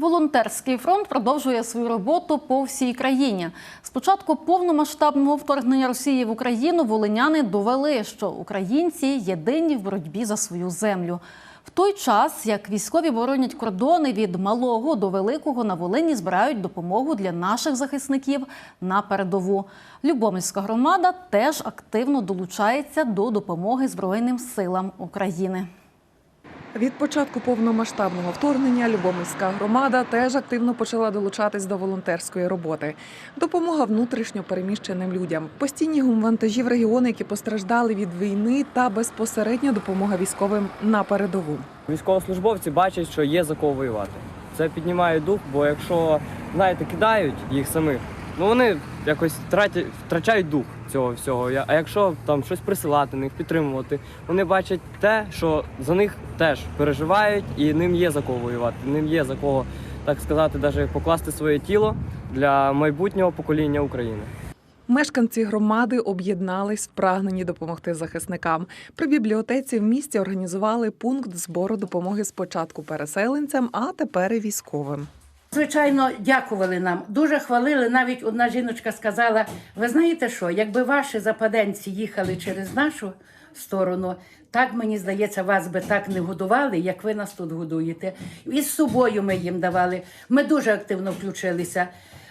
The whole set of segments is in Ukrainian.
Волонтерський фронт продовжує свою роботу по всій країні. З початку повномасштабного вторгнення Росії в Україну волиняни довели, що українці єдині в боротьбі за свою землю. В той час, як військові боронять кордони від малого до великого на Волині збирають допомогу для наших захисників на передову. Любомльська громада теж активно долучається до допомоги Збройним силам України. Від початку повномасштабного вторгнення Любомльська громада теж активно почала долучатись до волонтерської роботи. Допомога внутрішньо переміщеним людям, постійні гумвантажі в регіони, які постраждали від війни, та безпосередня допомога військовим на передову. Військовослужбовці бачать, що є за кого воювати. Це піднімає дух, бо якщо, знаєте, кидають їх самих, ну вони якось втратять, втрачають дух цього всього. А якщо там щось присилати, них підтримувати, вони бачать те, що за них теж переживають, і ним є за кого воювати, ним є за кого, так сказати, навіть покласти своє тіло для майбутнього покоління України. Мешканці громади об'єднались в прагненні допомогти захисникам. При бібліотеці в місті організували пункт збору допомоги спочатку переселенцям, а тепер і військовим. Звичайно, дякували нам, дуже хвалили. Навіть одна жіночка сказала: ви знаєте що, якби ваші западенці їхали через нашу сторону, так мені здається, вас би так не годували, як ви нас тут годуєте. І з собою ми їм давали. Ми дуже активно включилися.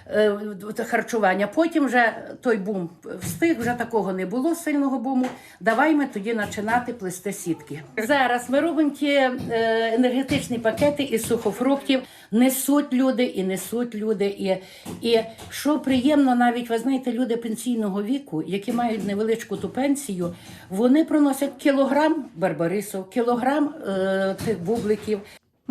Е, харчування. Потім вже той бум встиг, вже такого не було сильного буму. Давай ми тоді починати плести сітки. Зараз ми робимо ті е, енергетичні пакети із сухофруктів. Несуть люди і несуть люди. І, і що приємно, навіть ви знаєте, люди пенсійного віку, які мають невеличку ту пенсію, вони приносять кілограм барбарисов, кілограм е, тих бубликів.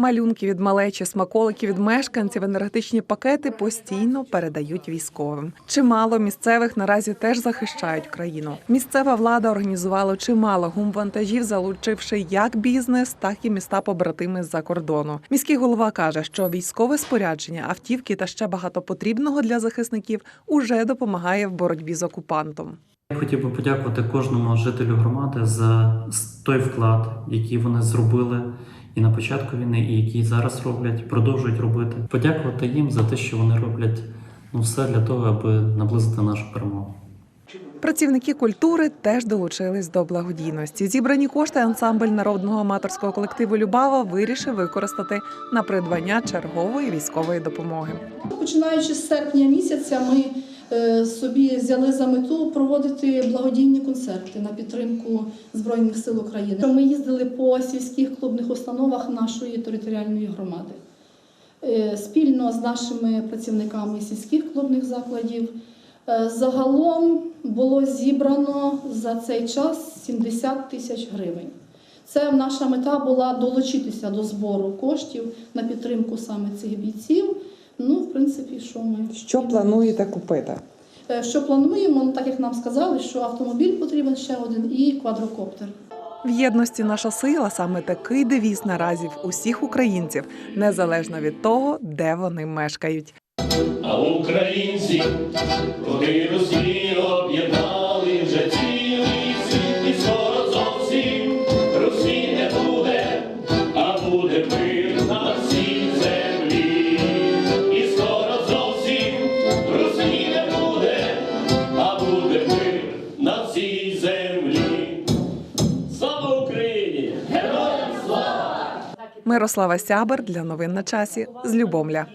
Малюнки від малечі, смаколики від мешканців, енергетичні пакети постійно передають військовим. Чимало місцевих наразі теж захищають країну. Місцева влада організувала чимало гумвантажів, залучивши як бізнес, так і міста побратими з-за кордону. Міський голова каже, що військове спорядження, автівки та ще багато потрібного для захисників уже допомагає в боротьбі з окупантом. Хотів би подякувати кожному жителю громади за той вклад, який вони зробили і на початку війни, і який зараз роблять, продовжують робити. Подякувати їм за те, що вони роблять ну, все для того, аби наблизити нашу перемогу. Працівники культури теж долучились до благодійності. Зібрані кошти ансамбль народного аматорського колективу Любава вирішив використати на придбання чергової військової допомоги. Починаючи з серпня місяця, ми собі взяли за мету проводити благодійні концерти на підтримку Збройних сил України. Ми їздили по сільських клубних установах нашої територіальної громади. Е, Спільно з нашими працівниками сільських клубних закладів е, загалом було зібрано за цей час 70 тисяч гривень. Це наша мета була долучитися до збору коштів на підтримку саме цих бійців. Ну, в принципі, що ми Що плануєте купити? Е, Що плануємо? Ну, так як нам сказали, що автомобіль потрібен ще один і квадрокоптер. В єдності наша сила саме такий девіз наразі в усіх українців, незалежно від того, де вони мешкають. А українці, вони Росію об'єднали Україні! Героям слава! Мирослава Сябер для новин на часі з Любомля.